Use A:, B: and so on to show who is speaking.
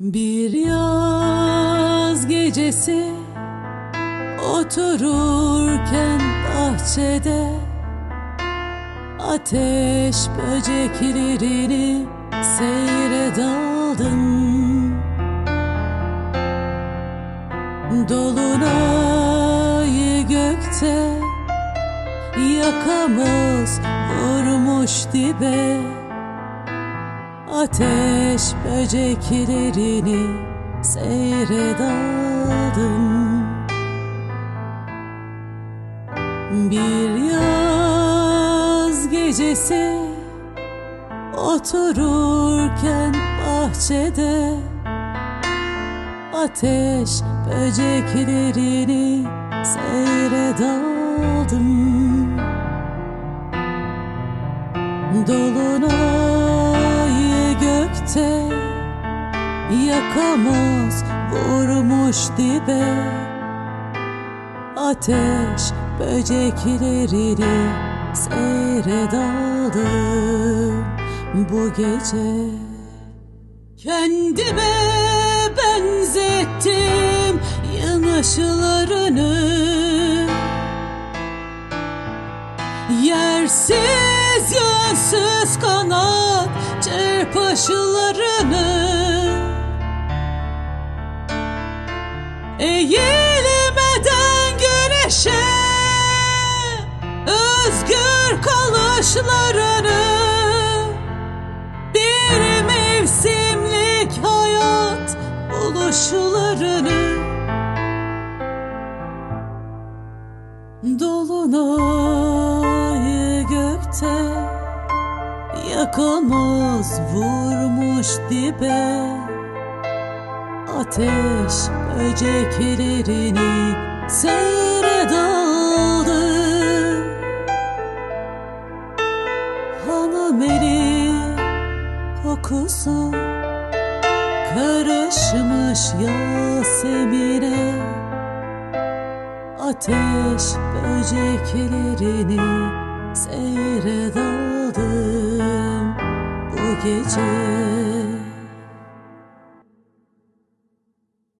A: Bir yaz gecesi otururken bahçede ateş böceklerini seyre daldım. Dolunay gökte yakamız vurmuş dibe Ateş böceklerini seyredaldım. Bir yaz gecesi otururken bahçede Ateş böceklerini seyredaldım. Dolunay Yakamaz vurmuş dibe. Ateş böceklerini seyredaldım bu gece Kendime benzettim yanaşılarını Yersiz yönsüz kanat çırpışılarını kalışlarını Bir mevsimlik hayat buluşlarını Dolunay gökte Yakamaz vurmuş dibe Ateş böceklerini seyre kokusu Karışmış Yasemin'e Ateş böceklerini seyredaldım bu gece